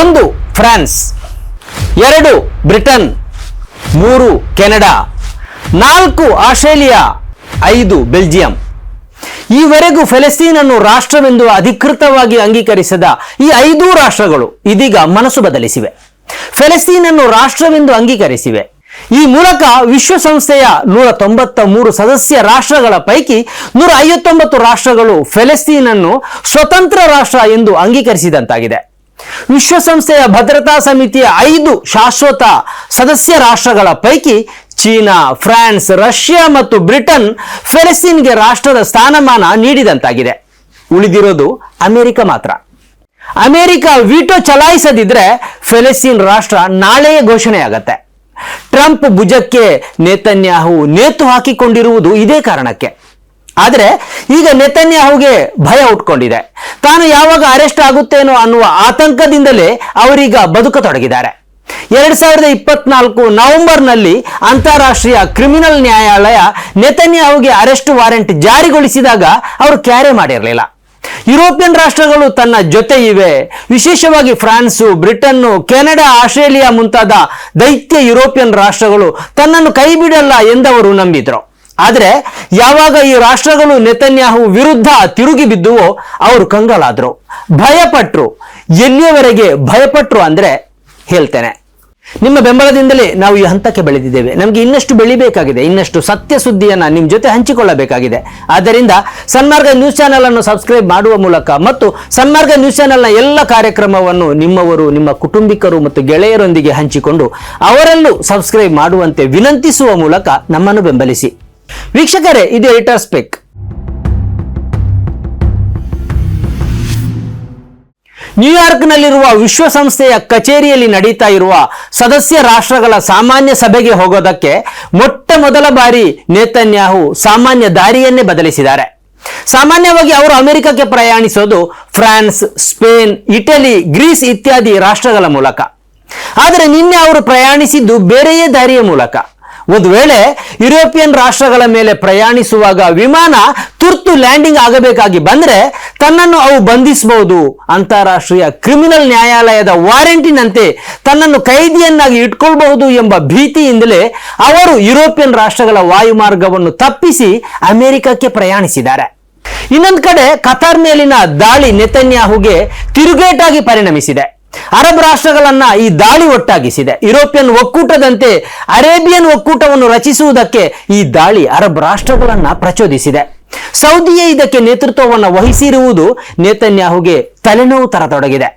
ಒಂದು, ಫ್ರಾನ್ಸ್. ಎರಡು, ಬ್ರಿಟನ್. ಮೂರು, ಕೆನಡಾ. ನಾಲ್ಕು, ಆಸ್ಟ್ರೇಲಿಯಾ. ಐದು, ಬೆಲ್ಜಿಯಂ. ಈವರೆಗೂ ಫೆಲೆಸ್ತೀನ್ ಅನ್ನು ರಾಷ್ಟ್ರವೆಂದು ಅಧಿಕೃತವಾಗಿ ಅಂಗೀಕರಿಸದ ಈ ಐದೂ ರಾಷ್ಟ್ರಗಳು ಇದೀಗ ಮನಸ್ಸು ಬದಲಿಸಿವೆ. ಫೆಲೆಸ್ತೀನ್ ಅನ್ನು ರಾಷ್ಟ್ರವೆಂದು ಅಂಗೀಕರಿಸಿವೆ. ಈ ಮೂಲಕ ವಿಶ್ವಸಂಸ್ಥೆಯ ನೂರ ತೊಂಬತ್ತ ಮೂರು ಸದಸ್ಯ ರಾಷ್ಟ್ರಗಳ ಪೈಕಿ ನೂರ ಐವತ್ತೊಂಬತ್ತು ರಾಷ್ಟ್ರಗಳು ಫೆಲೆಸ್ತೀನ್ ಅನ್ನು ಸ್ವತಂತ್ರ ರಾಷ್ಟ್ರ ಎಂದು ಅಂಗೀಕರಿಸಿದಂತಾಗಿದೆ. ವಿಶ್ವಸಂಸ್ಥೆಯ ಭದ್ರತಾ ಸಮಿತಿಯ ಐದು ಶಾಶ್ವತ ಸದಸ್ಯ ರಾಷ್ಟ್ರಗಳ ಪೈಕಿ ಚೀನಾ, ಫ್ರಾನ್ಸ್, ರಷ್ಯಾ ಮತ್ತು ಬ್ರಿಟನ್ ಫೆಲೆಸ್ತೀನ್ಗೆ ರಾಷ್ಟ್ರದ ಸ್ಥಾನಮಾನ ನೀಡಿದಂತಾಗಿದೆ. ಉಳಿದಿರೋದು ಅಮೆರಿಕ ಮಾತ್ರ. ಅಮೆರಿಕ ವಿಟೋ ಚಲಾಯಿಸದಿದ್ರೆ ಫೆಲೆಸ್ತೀನ್ ರಾಷ್ಟ್ರ ನಾಳೆಯೇ ಘೋಷಣೆಯಾಗತ್ತೆ. ಟ್ರಂಪ್ ಭುಜಕ್ಕೆ ನೇತನ್ಯಾಹು ನೇತು ಹಾಕಿಕೊಂಡಿರುವುದು ಇದೇ ಕಾರಣಕ್ಕೆ. ಆದರೆ ಈಗ ನೆತನ್ಯಾಹುಗೆ ಭಯ ಉಟ್ಕೊಂಡಿದೆ. ತಾನು ಯಾವಾಗ ಅರೆಸ್ಟ್ ಆಗುತ್ತೇನೋ ಅನ್ನುವ ಆತಂಕದಿಂದಲೇ ಅವರೀಗ ಬದುಕತೊಡಗಿದ್ದಾರೆ. ಎರಡ್ ಸಾವಿರದ ಇಪ್ಪತ್ನಾಲ್ಕು ನವೆಂಬರ್ನಲ್ಲಿ ಅಂತಾರಾಷ್ಟ್ರೀಯ ಕ್ರಿಮಿನಲ್ ನ್ಯಾಯಾಲಯ ನೆತನ್ಯಾಹುಗೆ ಅರೆಸ್ಟ್ ವಾರೆಂಟ್ ಜಾರಿಗೊಳಿಸಿದಾಗ ಅವರು ಕ್ಯಾರೆ ಮಾಡಿರಲಿಲ್ಲ. ಯುರೋಪಿಯನ್ ರಾಷ್ಟ್ರಗಳು ತನ್ನ ಜೊತೆ ಇವೆ. ವಿಶೇಷವಾಗಿ ಫ್ರಾನ್ಸು, ಬ್ರಿಟನ್ನು, ಕೆನಡಾ, ಆಸ್ಟ್ರೇಲಿಯಾ ಮುಂತಾದ ದೈತ್ಯ ಯುರೋಪಿಯನ್ ರಾಷ್ಟ್ರಗಳು ತನ್ನನ್ನು ಕೈಬಿಡಲ್ಲ ಎಂದವರು ನಂಬಿದ್ರು. ಆದರೆ ಯಾವಾಗ ಈ ರಾಷ್ಟ್ರಗಳು ನೆತನ್ಯಾಹು ವಿರುದ್ಧ ತಿರುಗಿ ಬಿದ್ದುವೋ ಅವರು ಕಂಗಾಲಾದ್ರು. ಭಯಪಟ್ರು. ಎಲ್ಲಿಯವರೆಗೆ ಭಯಪಟ್ರು ಅಂದ್ರೆ ಹೇಳ್ತೇನೆ. ನಿಮ್ಮ ಬೆಂಬಲದಿಂದಲೇ ನಾವು ಈ ಹಂತಕ್ಕೆ ಬೆಳೆದಿದ್ದೇವೆ. ನಮಗೆ ಇನ್ನಷ್ಟು ಬೆಳಿಬೇಕಾಗಿದೆ. ಇನ್ನಷ್ಟು ಸತ್ಯ ಸುದ್ದಿಯನ್ನು ನಿಮ್ಮ ಜೊತೆ ಹಂಚಿಕೊಳ್ಳಬೇಕಾಗಿದೆ. ಆದ್ದರಿಂದ ಸನ್ಮಾರ್ಗ ನ್ಯೂಸ್ ಚಾನೆಲ್ ಅನ್ನು ಸಬ್ಸ್ಕ್ರೈಬ್ ಮಾಡುವ ಮೂಲಕ ಮತ್ತು ಸನ್ಮಾರ್ಗ ನ್ಯೂಸ್ ಚಾನೆಲ್ನ ಎಲ್ಲ ಕಾರ್ಯಕ್ರಮವನ್ನು ನಿಮ್ಮವರು, ನಿಮ್ಮ ಕುಟುಂಬಿಕರು ಮತ್ತು ಗೆಳೆಯರೊಂದಿಗೆ ಹಂಚಿಕೊಂಡು ಅವರಲ್ಲೂ ಸಬ್ಸ್ಕ್ರೈಬ್ ಮಾಡುವಂತೆ ವಿನಂತಿಸುವ ಮೂಲಕ ನಮ್ಮನ್ನು ಬೆಂಬಲಿಸಿ. ವೀಕ್ಷಕರೇ, ಇದು ಎಡಿಟರ್ ಸ್ಪೆಕ್ ನ್ಯೂಯಾರ್ಕ್ನಲ್ಲಿರುವ ವಿಶ್ವಸಂಸ್ಥೆಯ ಕಚೇರಿಯಲ್ಲಿ ನಡೀತಾ ಇರುವ ಸದಸ್ಯ ರಾಷ್ಟ್ರಗಳ ಸಾಮಾನ್ಯ ಸಭೆಗೆ ಹೋಗೋದಕ್ಕೆ ಮೊಟ್ಟ ಮೊದಲ ಬಾರಿ ನೇತನ್ಯಾಹು ಸಾಮಾನ್ಯ ದಾರಿಯನ್ನೇ ಬದಲಿಸಿದ್ದಾರೆ. ಸಾಮಾನ್ಯವಾಗಿ ಅವರು ಅಮೆರಿಕಕ್ಕೆ ಪ್ರಯಾಣಿಸೋದು ಫ್ರಾನ್ಸ್, ಸ್ಪೇನ್, ಇಟಲಿ, ಗ್ರೀಸ್ ಇತ್ಯಾದಿ ರಾಷ್ಟ್ರಗಳ ಮೂಲಕ. ಆದರೆ ನಿನ್ನೆ ಅವರು ಪ್ರಯಾಣಿಸಿದ್ದು ಬೇರೆಯೇ ದಾರಿಯ ಮೂಲಕ. ಒಂದು ವೇಳೆ ಯುರೋಪಿಯನ್ ರಾಷ್ಟ್ರಗಳ ಮೇಲೆ ಪ್ರಯಾಣಿಸುವಾಗ ವಿಮಾನ ತುರ್ತು ಲ್ಯಾಂಡಿಂಗ್ ಆಗಬೇಕಾಗಿ ಬಂದ್ರೆ ತನ್ನನ್ನು ಅವು ಬಂಧಿಸಬಹುದು. ಅಂತಾರಾಷ್ಟ್ರೀಯ ಕ್ರಿಮಿನಲ್ ನ್ಯಾಯಾಲಯದ ವಾರೆಂಟಿನಂತೆ ತನ್ನನ್ನು ಕೈದಿಯನ್ನಾಗಿ ಇಟ್ಕೊಳ್ಬಹುದು ಎಂಬ ಭೀತಿಯಿಂದಲೇ ಅವರು ಯುರೋಪಿಯನ್ ರಾಷ್ಟ್ರಗಳ ವಾಯುಮಾರ್ಗವನ್ನು ತಪ್ಪಿಸಿ ಅಮೆರಿಕಕ್ಕೆ ಪ್ರಯಾಣಿಸಿದ್ದಾರೆ. ಇನ್ನೊಂದು ಕಡೆ ಕತಾರ್ ಮೇಲಿನ ದಾಳಿ ನೆತನ್ಯಾಹುಗೆ ತಿರುಗೇಟಾಗಿ ಪರಿಣಮಿಸಿದೆ. ಅರಬ್ ರಾಷ್ಟ್ರಗಳನ್ನ ಈ ದಾಳಿ ಒಟ್ಟಾಗಿಸಿದೆ. ಯುರೋಪಿಯನ್ ಒಕ್ಕೂಟದಂತೆ ಅರೇಬಿಯನ್ ಒಕ್ಕೂಟವನ್ನು ರಚಿಸುವುದಕ್ಕೆ ಈ ದಾಳಿ ಅರಬ್ ರಾಷ್ಟ್ರಗಳನ್ನ ಪ್ರಚೋದಿಸಿದೆ. ಸೌದಿಯೇ ಇದಕ್ಕೆ ನೇತೃತ್ವವನ್ನು ವಹಿಸಿರುವುದು ನೇತನ್ಯಾಹುಗೆ ತಲೆನೋವು ತರತೊಡಗಿದೆ.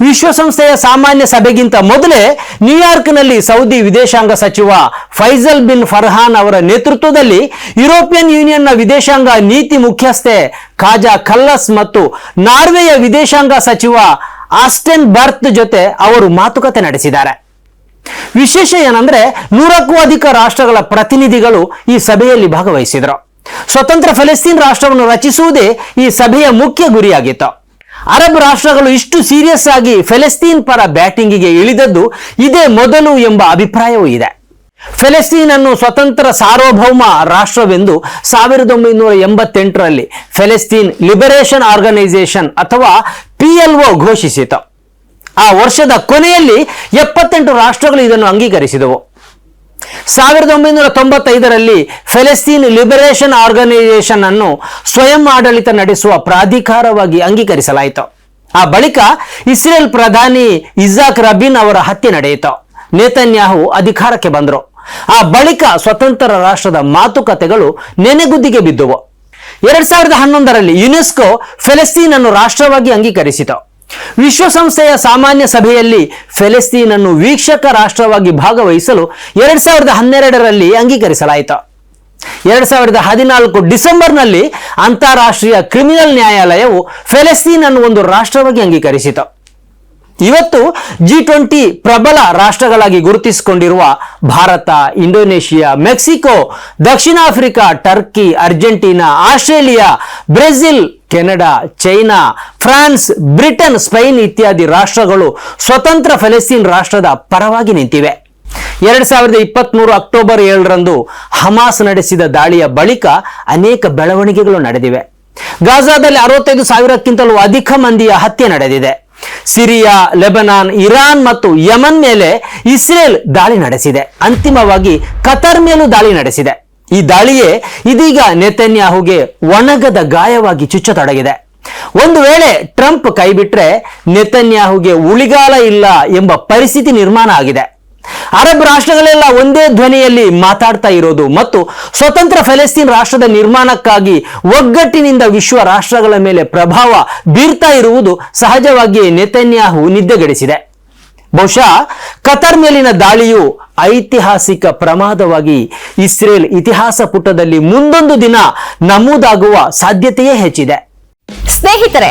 ವಿಶ್ವಸಂಸ್ಥೆಯ ಸಾಮಾನ್ಯ ಸಭೆಗಿಂತ ಮೊದಲೇ ನ್ಯೂಯಾರ್ಕ್ನಲ್ಲಿ ಸೌದಿ ವಿದೇಶಾಂಗ ಸಚಿವ ಫೈಜಲ್ ಬಿನ್ ಫರ್ಹಾನ್ ಅವರ ನೇತೃತ್ವದಲ್ಲಿ ಯುರೋಪಿಯನ್ ಯೂನಿಯನ್ನ ವಿದೇಶಾಂಗ ನೀತಿ ಮುಖ್ಯಸ್ಥೆ ಖಾಜಾ ಖಲ್ಲಸ್ ಮತ್ತು ನಾರ್ವೆಯ ವಿದೇಶಾಂಗ ಸಚಿವ ಆಸ್ಟೆನ್ ಬರ್ತ್ ಜೊತೆ ಅವರು ಮಾತುಕತೆ ನಡೆಸಿದ್ದಾರೆ. ವಿಶೇಷ ಏನಂದ್ರೆ ನೂರಕ್ಕೂ ಅಧಿಕ ರಾಷ್ಟ್ರಗಳ ಪ್ರತಿನಿಧಿಗಳು ಈ ಸಭೆಯಲ್ಲಿ ಭಾಗವಹಿಸಿದರು. ಸ್ವತಂತ್ರ ಫೆಲೆಸ್ತೀನ್ ರಾಷ್ಟ್ರವನ್ನು ರಚಿಸುವುದೇ ಈ ಸಭೆಯ ಮುಖ್ಯ ಗುರಿಯಾಗಿತ್ತು. ಅರಬ್ ರಾಷ್ಟ್ರಗಳು ಇಷ್ಟು ಸೀರಿಯಸ್ ಆಗಿ ಫೆಲೆಸ್ತೀನ್ ಪರ ಬ್ಯಾಟಿಂಗಿಗೆ ಇಳಿದದ್ದು ಇದೇ ಮೊದಲು ಎಂಬ ಅಭಿಪ್ರಾಯವೂ ಇದೆ. ಫೆಲೆಸ್ತೀನ್ ಅನ್ನು ಸ್ವತಂತ್ರ ಸಾರ್ವಭೌಮ ರಾಷ್ಟ್ರವೆಂದು ಸಾವಿರದ ಒಂಬೈನೂರ ಎಂಬತ್ತೆಂಟರಲ್ಲಿ ಫೆಲೆಸ್ತೀನ್ ಲಿಬರೇಷನ್ ಆರ್ಗನೈಸೇಷನ್ ಅಥವಾ ಪಿಎಲ್ಒ ಘೋಷಿಸಿತು. ಆ ವರ್ಷದ ಕೊನೆಯಲ್ಲಿ ಎಪ್ಪತ್ತೆಂಟು ರಾಷ್ಟ್ರಗಳು ಇದನ್ನು ಅಂಗೀಕರಿಸಿದವು. ಸಾವಿರದ ಒಂಬೈನೂರ ತೊಂಬತ್ತೈದರಲ್ಲಿ ಫೆಲೆಸ್ತೀನ್ ಲಿಬರೇಷನ್ ಆರ್ಗನೈಸೇಷನ್ ಅನ್ನು ಸ್ವಯಂ ಆಡಳಿತ ನಡೆಸುವ ಪ್ರಾಧಿಕಾರವಾಗಿ ಅಂಗೀಕರಿಸಲಾಯಿತು. ಆ ಬಳಿಕ ಇಸ್ರೇಲ್ ಪ್ರಧಾನಿ ಇಜಾಕ್ ರಬಿನ್ ಅವರ ಹತ್ಯೆ ನಡೆಯಿತು. ನೇತನ್ಯಾಹು ಅಧಿಕಾರಕ್ಕೆ ಬಂದರು. ಆ ಬಳಿಕ ಸ್ವತಂತ್ರ ರಾಷ್ಟ್ರದ ಮಾತುಕತೆಗಳು ನೆನೆಗುದ್ದಿಗೆ ಬಿದ್ದುವು. ಎರಡ್ ಸಾವಿರದ ಹನ್ನೊಂದರಲ್ಲಿ ಯುನೆಸ್ಕೋ ಫೆಲೆಸ್ತೀನ್ ಅನ್ನು ರಾಷ್ಟ್ರವಾಗಿ ಅಂಗೀಕರಿಸಿತು. ವಿಶ್ವಸಂಸ್ಥೆಯ ಸಾಮಾನ್ಯ ಸಭೆಯಲ್ಲಿ ಫೆಲೆಸ್ತೀನ್ ಅನ್ನು ವೀಕ್ಷಕ ರಾಷ್ಟ್ರವಾಗಿ ಭಾಗವಹಿಸಲು ಎರಡ್ ಸಾವಿರದ ಹನ್ನೆರಡರಲ್ಲಿ ಅಂಗೀಕರಿಸಲಾಯಿತು. ಎರಡ್ ಸಾವಿರದ ಹದಿನಾಲ್ಕು ಡಿಸೆಂಬರ್ನಲ್ಲಿ ಅಂತಾರಾಷ್ಟ್ರೀಯ ಕ್ರಿಮಿನಲ್ ನ್ಯಾಯಾಲಯವು ಫೆಲೆಸ್ತೀನ್ ಅನ್ನು ಒಂದು ರಾಷ್ಟ್ರವಾಗಿ ಅಂಗೀಕರಿಸಿತು. ಇವತ್ತು ಜಿ ಟ್ವೆಂಟಿ ಪ್ರಬಲ ರಾಷ್ಟ್ರಗಳಾಗಿ ಗುರುತಿಸಿಕೊಂಡಿರುವ ಭಾರತ, ಇಂಡೋನೇಷಿಯಾ, ಮೆಕ್ಸಿಕೋ, ದಕ್ಷಿಣ Africa, Turkey, Argentina, Australia, Brazil, Canada, China, France, Britain, Spain ಇತ್ಯಾದಿ ರಾಷ್ಟ್ರಗಳು ಸ್ವತಂತ್ರ ಫೆಲೆಸ್ತೀನ್ ರಾಷ್ಟ್ರದ ಪರವಾಗಿ ನಿಂತಿವೆ. ಎರಡ್ ಸಾವಿರದ ಇಪ್ಪತ್ಮೂರು ಅಕ್ಟೋಬರ್ ಏಳರಂದು ಹಮಾಸ್ ನಡೆಸಿದ ದಾಳಿಯ ಬಳಿಕ ಅನೇಕ ಬೆಳವಣಿಗೆಗಳು ನಡೆದಿವೆ. ಗಾಜಾದಲ್ಲಿ ಅರವತ್ತೈದು ಸಾವಿರಕ್ಕಿಂತಲೂ ಅಧಿಕ ಮಂದಿಯ ಹತ್ಯೆ ನಡೆದಿದೆ. ಸಿರಿಯಾ, ಲೆಬನಾನ್, ಇರಾನ್ ಮತ್ತು ಯಮನ್ ಮೇಲೆ ಇಸ್ರೇಲ್ ದಾಳಿ ನಡೆಸಿದೆ. ಅಂತಿಮವಾಗಿ ಕತರ್ ಮೇಲೂ ದಾಳಿ ನಡೆಸಿದೆ. ಈ ದಾಳಿಯೇ ಇದೀಗ ನೆತನ್ಯಾಹುಗೆ ಒಣಗದ ಗಾಯವಾಗಿ ಚುಚ್ಚತೊಡಗಿದೆ. ಒಂದು ವೇಳೆ ಟ್ರಂಪ್ ಕೈಬಿಟ್ರೆ ನೆತನ್ಯಾಹುಗೆ ಉಳಿಗಾಲ ಇಲ್ಲ ಎಂಬ ಪರಿಸ್ಥಿತಿ ನಿರ್ಮಾಣ ಆಗಿದೆ. ಅರಬ್ ರಾಷ್ಟ್ರಗಳೆಲ್ಲ ಒಂದೇ ಧ್ವನಿಯಲ್ಲಿ ಮಾತಾಡ್ತಾ ಇರೋದು ಮತ್ತು ಸ್ವತಂತ್ರ ಫೆಲೆಸ್ತೀನ್ ರಾಷ್ಟ್ರದ ನಿರ್ಮಾಣಕ್ಕಾಗಿ ಒಗ್ಗಟ್ಟಿನಿಂದ ವಿಶ್ವ ರಾಷ್ಟ್ರಗಳ ಮೇಲೆ ಪ್ರಭಾವ ಬೀರ್ತಾ ಇರುವುದು ಸಹಜವಾಗಿ ನೆತನ್ಯಾಹು ನಿದ್ದೆಗೆಡಿಸಿದೆ. ಬಹುಶಃ ಕತರ್ ಮೇಲಿನ ದಾಳಿಯು ಐತಿಹಾಸಿಕ ಪ್ರಮಾದವಾಗಿ ಇಸ್ರೇಲ್ ಇತಿಹಾಸ ಪುಟದಲ್ಲಿ ಮುಂದೊಂದು ದಿನ ನಮೂದಾಗುವ ಸಾಧ್ಯತೆಯೇ ಹೆಚ್ಚಿದೆ. ಸ್ನೇಹಿತರೆ